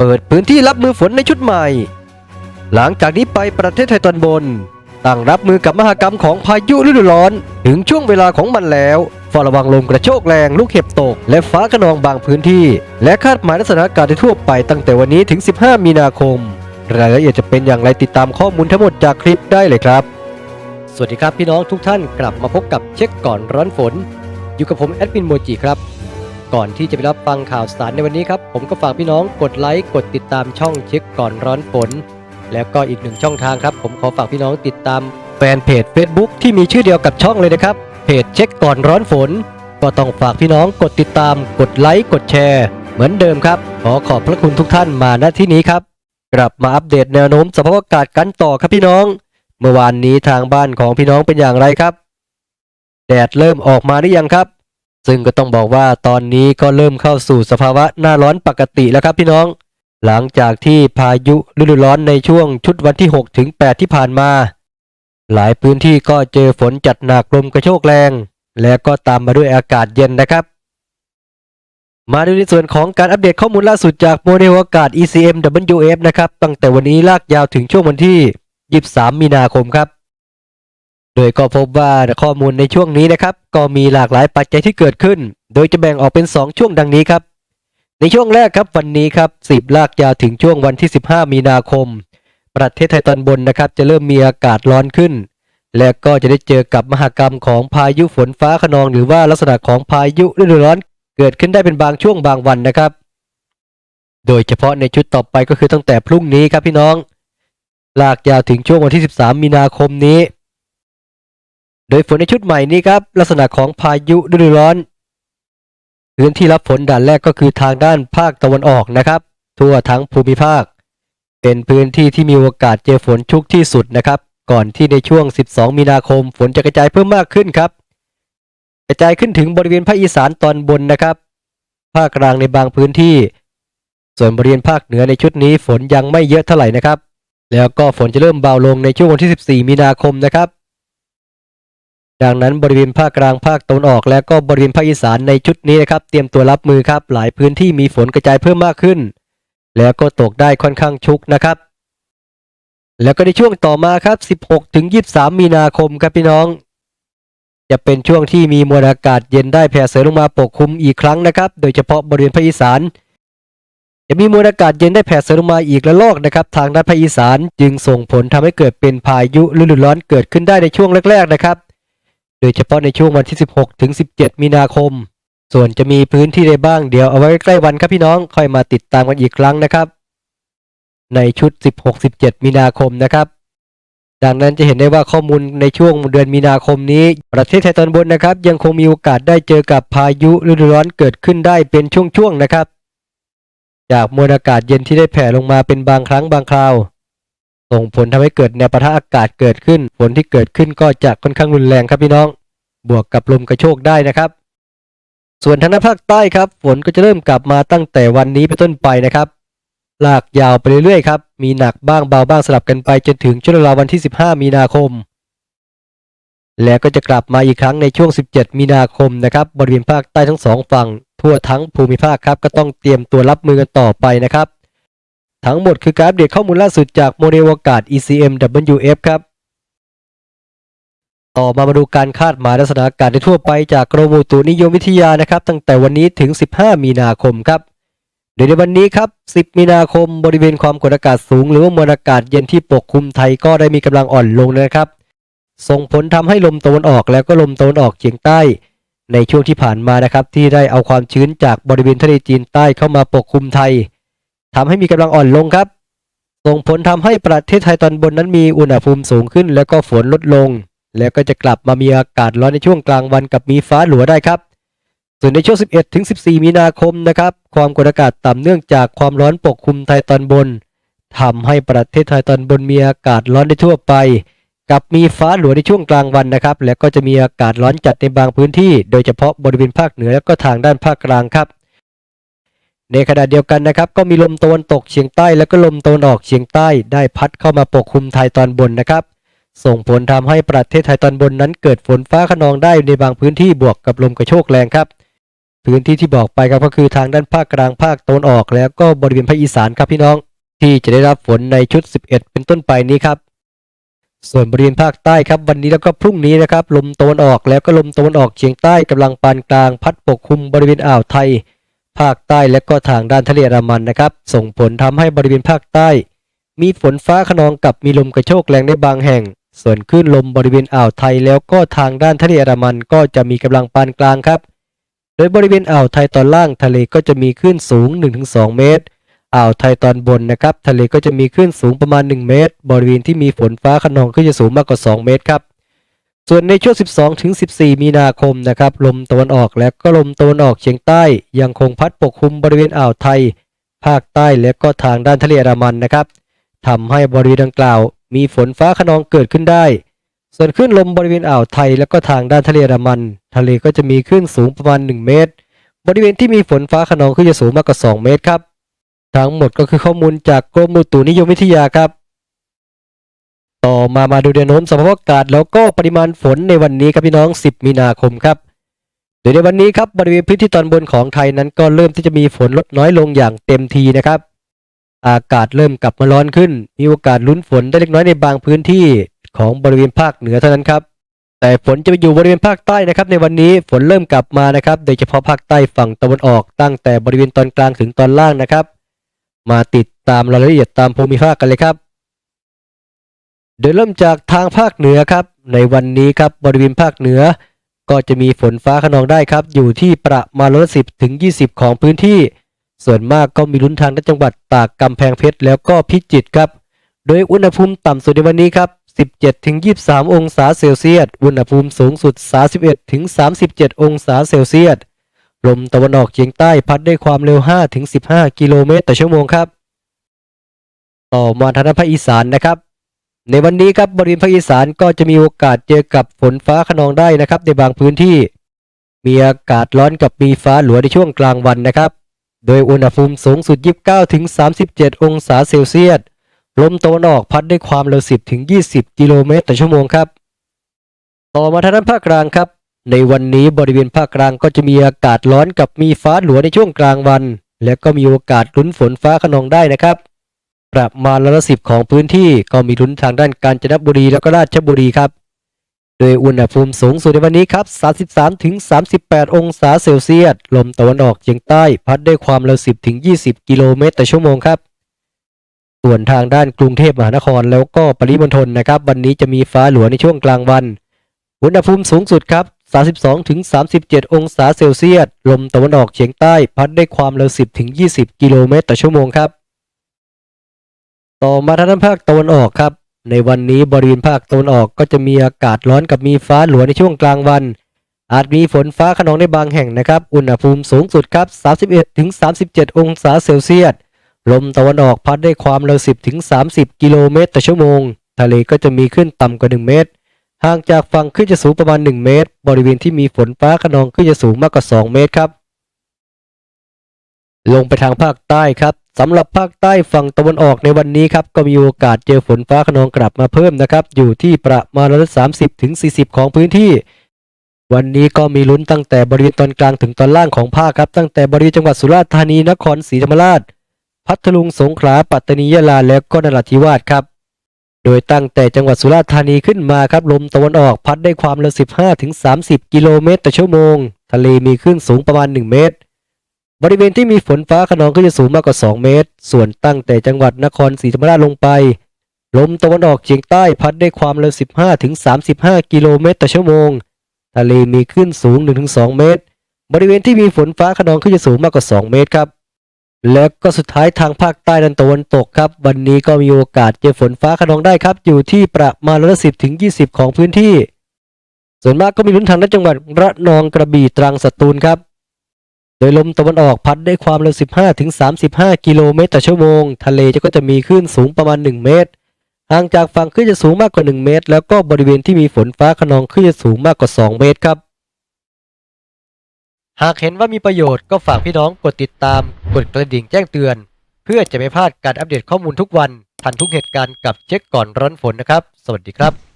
เปิดพื้นที่รับมือฝนในชุดใหม่ หลังจากนี้ไปประเทศไทยตอนบนตั้งรับมือกับมหากรรมของพายุฤดูร้อน ถึงช่วงเวลาของมันแล้วเฝ้าระวังลมกระโชกแรงลูกเห็บตก และฟ้าขนองบางพื้นที่ และคาดหมายลักษณะอากาศทั่วไปตั้งแต่วันนี้ถึง 15 มีนาคม รายละเอียดจะเป็นอย่างไรติดตามข้อมูลทั้งหมดจากคลิปได้เลยครับ สวัสดีครับพี่น้องทุกท่านกลับมาพบกับเช็คก่อนร้อนฝน อยู่กับผมแอดมินโมจิครับ ก่อนที่จะไปรับฟังข่าวสารในวันนี้ครับ ผมก็ฝากพี่น้องกดไลค์กดติดตามช่องเช็คก่อนร้อนฝน แล้วก็อีกหนึ่งช่องทางครับ ผมขอฝากพี่น้องติดตามแฟนเพจ Facebook ที่มีชื่อเดียวกับช่องเลยนะครับ เพจเช็คก่อนร้อนฝน ก็ต้องฝากพี่น้องกดติดตาม กดไลค์กดแชร์ เหมือนเดิมครับ ขอขอบพระคุณทุกท่านมาณที่นี้ครับ กลับมาอัปเดตแนวโน้มสภาพอากาศกันต่อครับพี่น้อง เมื่อวานนี้ทางบ้านของพี่น้องเป็นอย่างไรครับ แดดเริ่มออกมาหรือยังครับ ซึ่งก็ต้องบอกว่าตอนนี้ก็เริ่มเข้าสู่สภาวะหน้าร้อนปกติแล้วครับพี่น้อง หลังจากที่พายุฤดูร้อนในช่วงชุดวันที่6ถึง8ที่ผ่านมา หลายพื้นที่ก็เจอฝนจัดหนักลมกระโชกแรง และก็ตามมาด้วยอากาศเย็นนะครับ มาดูในส่วนของการอัปเดตข้อมูลล่าสุดจากโมเดลอากาศ ECM WF นะครับตั้งแต่วันนี้ลากยาวถึงช่วงวันที่ 23 มีนาคมครับ โดยก็พบว่าข้อมูลในช่วงนี้นะครับ ก็มีหลากหลายปัจจัยที่เกิดขึ้น โดยจะแบ่งออกเป็น 2 ช่วงดังนี้ครับ ในช่วงแรกครับวันนี้ครับ10 ลากยาวถึงช่วงวันที่ 15 มีนาคม ประเทศไทยตอนบนนะครับ จะเริ่มมีอากาศร้อนขึ้น และก็จะได้เจอกับมหากรรมของพายุฝนฟ้าขนอง หรือว่าลักษณะของพายุฤดูร้อนเกิดขึ้นได้เป็นบางช่วงบางวันนะครับ โดยเฉพาะในชุดต่อไปก็คือตั้งแต่พรุ่งนี้ครับพี่น้อง ลากยาวถึงช่วงวันที่ 13 มีนาคมนี้ โดยฝนในชุดใหม่นี้ครับลักษณะของพายุฤดูร้อน พื้นที่รับฝนด่านแรกก็คือทางด้านภาคตะวันออกนะครับ ทั่วทั้งภูมิภาค เป็นพื้นที่ที่มีโอกาสเจอฝนชุกที่สุดนะครับ ก่อนที่ในช่วง 12 มีนาคม ฝนจะกระจายเพิ่มมากขึ้นครับกระจายขึ้นถึงบริเวณภาคอีสานตอนบนนะครับ ภาคกลางในบางพื้นที่ ส่วนบริเวณภาคเหนือในชุดนี้ฝนยังไม่เยอะเท่าไหร่นะครับ แล้วก็ฝนจะเริ่มเบาลงในช่วงวันที่ 14 มีนาคมนะครับ ดังนั้นบริเวณภาคกลางภาคตะวันออก และก็บริเวณภาคอีสานในชุดนี้นะครับ เตรียมตัวรับมือครับ หลายพื้นที่มีฝนกระจายเพิ่มมากขึ้น แล้วก็ตกได้ค่อนข้างชุกนะครับ แล้วก็ในช่วงต่อมาครับ 16ถึง23 มีนาคมครับพี่น้อง จะเป็นช่วงที่มีมวลอากาศเย็นได้แผ่เสริมลงมาปกคลุมอีกครั้งนะครับ โดยเฉพาะบริเวณภาคอีสานจะมีมวลอากาศเย็นได้แผ่เสริมลงมาอีกระลอกนะครับ ทางด้านภาคอีสานจึงส่งผลทำให้เกิดเป็นพายุฤดูร้อนเกิดขึ้นได้ในช่วงแรกๆนะครับ โดยเฉพาะในช่วงวันที่ 16 ถึง 17 มีนาคม ส่วนจะมีพื้นที่ใดบ้างเดี๋ยวเอาไว้ใกล้วันครับพี่น้องค่อยมาติดตามกันอีกครั้งนะครับ ในชุด 16-17 มีนาคมนะครับ ดังนั้นจะเห็นได้ว่าข้อมูลในช่วงเดือนมีนาคมนี้ ประเทศไทยตอนบนนะครับ ยังคงมีโอกาสได้เจอกับพายุฤดูร้อนเกิดขึ้นได้เป็นช่วงๆนะครับ จากมวลอากาศเย็นที่ได้แผ่ลงมาเป็นบางครั้งบางคราว ส่งผลทำให้เกิดแนวปะทะอากาศเกิดขึ้น ฝนที่เกิดขึ้นก็จะค่อนข้างรุนแรงครับพี่น้อง บวกกับลมกระโชกได้นะครับ ส่วนทางด้านภาคใต้ครับ ฝนก็จะเริ่มกลับมาตั้งแต่วันนี้เป็นต้นไปนะครับ ลากยาวไปเรื่อยๆครับ มีหนักบ้างเบาบ้างสลับกันไปจนถึงช่วงเวลาวันที่ 15 มีนาคม แล้วก็จะกลับมาอีกครั้งในช่วง 17 มีนาคมนะครับ บริเวณภาคใต้ทั้งสองฝั่ง ทั่วทั้งภูมิภาคครับ ก็ต้องเตรียมตัวรับมือกันต่อไปนะครับ ทั้งหมดคือการอัปเดตข้อมูลล่าสุดจากโมเดลอากาศ ECM WF ครับ ต่อมามาดูการคาดหมายลักษณะอากาศในทั่วไปจากกรมอุตุนิยมวิทยานะครับ ตั้งแต่วันนี้ถึง 15 มีนาคมครับโดยในวันนี้ครับ 10 มีนาคมบริเวณความกดอากาศสูง หรือว่ามวลอากาศเย็นที่ปกคลุมไทยก็ได้มีกำลังอ่อนลงนะครับ ส่งผลทำให้ลมตะวันออกแล้วก็ลมตะวันออกเฉียงใต้ ในช่วงที่ผ่านมานะครับ ที่ได้เอาความชื้นจากบริเวณทะเลจีนใต้เข้ามาปกคลุมไทย ทำให้มีกำลังอ่อนลงครับ ส่งผลทำให้ประเทศไทยตอนบนนั้นมีอุณหภูมิสูงขึ้น แล้วก็ฝนลดลง แล้วก็จะกลับมามีอากาศร้อนในช่วงกลางวันกับมีฟ้าหลัวได้ครับ ส่วนในช่วง 11 ถึง 14 มีนาคมนะครับ ความกดอากาศต่ำเนื่องจากความร้อนปกคลุมไทยตอนบนทำให้ประเทศไทยตอนบนมีอากาศร้อนได้ทั่วไป กับมีฟ้าหลัวในช่วงกลางวันนะครับ และก็จะมีอากาศร้อนจัดในบางพื้นที่ โดยเฉพาะบริเวณภาคเหนือและก็ทางด้านภาคกลางครับ ในขณะเดียวกันนะครับก็มีลมตะวันตกเฉียงใต้ และก็ลมตะวันออกเฉียงใต้ ได้พัดเข้ามาปกคลุมไทยตอนบนนะครับ ส่งผลทำให้ประเทศไทยตอนบนนั้นเกิดฝนฟ้าขนองได้ในบางพื้นที่บวกกับลมกระโชกแรงครับ พื้นที่ที่บอกไปครับก็คือทางด้านภาคกลางภาคตะวันออก แล้วก็บริเวณภาคอีสานครับพี่น้อง ที่จะได้รับฝนในชุด 11 เป็นต้นไปนี้ครับส่วนบริเวณภาคใต้ครับวันนี้แล้วก็พรุ่งนี้นะครับลมตะวันออกแล้วก็ลมตะวันออกเฉียงใต้กำลังปานกลาง พัดปกคลุมบริเวณอ่าวไทย ภาคใต้และก็ทางด้านทะเลอันมันนะครับ ส่งผลทำให้บริเวณภาคใต้ มีฝนฟ้าขนองกับมีลมกระโชกแรงในบางแห่ง ส่วนคลื่นลมบริเวณอ่าวไทยแล้วก็ทางด้านทะเลอันมันก็จะมีกำลังปานกลางครับ โดยบริเวณอ่าวไทยตอนล่างทะเลก็จะมีคลื่นสูง 1-2 เมตร อ่าวไทยตอนบนนะครับ ทะเลก็จะมีคลื่นสูงประมาณ 1 เมตร บริเวณที่มีฝนฟ้าขนองก็จะสูงมากกว่า 2 เมตรครับ ส่วนในช่วง 12 ถึง 14 มีนาคมนะครับ ลมตะวันออกและก็ลมตะวันออกเฉียงใต้ยังคงพัดปกคลุมบริเวณอ่าวไทย ภาคใต้และก็ทางด้านทะเลอันดามันนะครับทำให้บริเวณดังกล่าว มีฝนฟ้าขนองเกิดขึ้นได้ ส่วนคลื่นลมบริเวณอ่าวไทยและก็ทางด้านทะเลอันดามัน ทะเลก็จะมีคลื่นสูงประมาณ 1 เมตร บริเวณที่มีฝนฟ้าขนองก็จะสูงมากกว่า 2 เมตรครับ ทั้งหมดก็คือข้อมูลจากกรมอุตุนิยมวิทยาครับ ต่อมามาดูแนวโน้มสภาพอากาศแล้วก็ปริมาณฝนในวันนี้ครับพี่น้อง 10 มีนาคมครับโดยในวันนี้ครับบริเวณพื้นที่ตอนบนของไทยนั้นก็เริ่มที่จะมีฝนลดน้อยลงอย่างเต็มทีนะครับ อากาศเริ่มกลับมาร้อนขึ้น มีโอกาสลุ้นฝนได้เล็กน้อยในบางพื้นที่ของบริเวณภาคเหนือเท่านั้นครับ แต่ฝนจะไปอยู่บริเวณภาคใต้นะครับ ในวันนี้ฝนเริ่มกลับมานะครับ โดยเฉพาะภาคใต้ฝั่งตะวันออกตั้งแต่บริเวณตอนกลางถึงตอนล่างนะครับ มาติดตามรายละเอียดตามภูมิภาคกันเลยครับ โดยเริ่มจากทางภาคเหนือครับ ในวันนี้ครับบริเวณภาคเหนือ ก็จะมีฝนฟ้าขนองได้ครับ อยู่ที่ประมาณร้อยสิบถึงยี่สิบของพื้นที่ ส่วนมากก็มีลุ้นทางในจังหวัดตากกำแพงเพชรแล้วก็พิจิตรครับ โดยอุณหภูมิต่ำสุดในวันนี้ครับ17ถึง23 องศาเซลเซียส อุณหภูมิสูงสุด 31ถึง37 องศาเซลเซียส ลมตะวันออกเฉียงใต้พัดได้ความเร็ว5ถึง15 กิโลเมตรต่อชั่วโมงครับ ต่อมาทางด้านภาคอีสานนะครับ ในวันนี้ครับบริเวณภาคอีสานก็จะมีโอกาสเจอกับฝนฟ้าขนองได้นะครับ ในบางพื้นที่ มีอากาศร้อนกับมีฟ้าหลัวในช่วงกลางวันนะครับ โดยอุณหภูมิสูงสุด 29ถึง37 องศาเซลเซียสลมตะวันออกพัดด้วยความเร็ว 10ถึง20 กิโลเมตรต่อชั่วโมงครับ ต่อมาทางด้านภาคกลางครับ ในวันนี้บริเวณภาคกลางก็จะมีอากาศร้อนกับมีฟ้าหลัวในช่วงกลางวัน และก็มีโอกาสลุ้นฝนฟ้าขนองได้นะครับ ประมาณร้อยละสิบของพื้นที่ก็มีลุ้นทางด้านกาญจนบุรีแล้วก็ราชบุรีครับโดยอุณหภูมิสูงสุดในวันนี้ครับ 33ถึง38 องศาเซลเซียส ลมตะวันออกเฉียงใต้ พัดด้วยความเร็ว 10ถึง20 กิโลเมตรต่อชั่วโมงครับ ส่วนทางด้านกรุงเทพมหานครแล้วก็ปริมณฑลนะครับ วันนี้จะมีฟ้าหลัวในช่วงกลางวัน อุณหภูมิสูงสุดครับ 32ถึง37 องศาเซลเซียส ลมตะวันออกเฉียงใต้ พัดด้วยความเร็ว 10ถึง20 กิโลเมตรต่อชั่วโมงครับ ต่อมาทางด้านภาคตะวันออกครับ ในวันนี้บริเวณภาคตะวันออกก็จะมีอากาศร้อนกับมีฟ้าหลวในช่วงกลางวัน อาจมีฝนฟ้าขนองในบางแห่งนะครับ อุณหภูมิสูงสุดครับ 31ถึง37 องศาเซลเซียส ลมตะวันออกพัดได้ความเร็ว 10ถึง30 กิโลเมตรต่อชั่วโมง ทะเลก็จะมีขึ้นต่ำกว่า 1 เมตร ห่างจากฝั่งขึ้นจะสูงประมาณ 1 เมตร บริเวณที่มีฝนฟ้าขนองขึ้นจะสูงมากกว่า 2 เมตรครับลงไปทางภาคใต้ครับ สำหรับภาคใต้ฝั่งตะวันออกในวันนี้ครับก็มีโอกาสเจอฝนฟ้าขนองกลับมาเพิ่มนะครับ อยู่ที่ประมาณร้อยสามสิบถึงสี่สิบของพื้นที่ วันนี้ก็มีลุ้นตั้งแต่บริเวณตอนกลางถึงตอนล่างของภาคครับตั้งแต่บริเวณจังหวัดสุราษฎร์ธานีนครศรีธรรมราช พัทลุงสงขลาปัตตานียะลาและก็นราธิวาสครับ โดยตั้งแต่จังหวัดสุราษฎร์ธานีขึ้นมาครับลมตะวันออกพัดได้ความเร็ว15ถึง30 กิโลเมตรต่อชั่วโมง ทะเลมีคลื่นสูงประมาณ 1 เมตร บริเวณที่มีฝนฟ้าขนองก็จะสูงมากกว่า 2 เมตร ส่วนตั้งแต่จังหวัดนครศรีธรรมราชลงไป ลมตะวันออกเฉียงใต้พัดได้ความเร็ว 15ถึง35 กิโลเมตรต่อชั่วโมง ทะเลมีคลื่นสูง 1-2 เมตร บริเวณที่มีฝนฟ้าขนองก็จะสูงมากกว่า 2 เมตรครับ แล้วก็สุดท้ายทางภาคใต้ด้านตะวันตกครับ วันนี้ก็มีโอกาสเจอฝนฟ้าขนองได้ครับ อยู่ที่ประมาณร้อยละสิบถึงยีของพื้นที่ ส่วนมากก็มีลุ้นทางด้านจังหวัดระนองกระบี่ตรังสตูลครับ โดยลมตะวันออกพัดได้ความเร็ว 15ถึง35 กิโลเมตรต่อชั่วโมง ทะเลจะก็จะมีคลื่นสูงประมาณ 1 เมตร ห่างจากฝั่งคลื่นจะสูงมากกว่า 1 เมตร แล้วก็บริเวณที่มีฝนฟ้าขนองคลื่นจะสูงมากกว่า 2 เมตรครับ หากเห็นว่ามีประโยชน์ก็ฝากพี่น้องกดติดตาม กดกระดิ่งแจ้งเตือน เพื่อจะไม่พลาดการอัปเดตข้อมูลทุกวัน ทันทุกเหตุการณ์กับเช็คก่อนร้อนฝนนะครับ สวัสดีครับ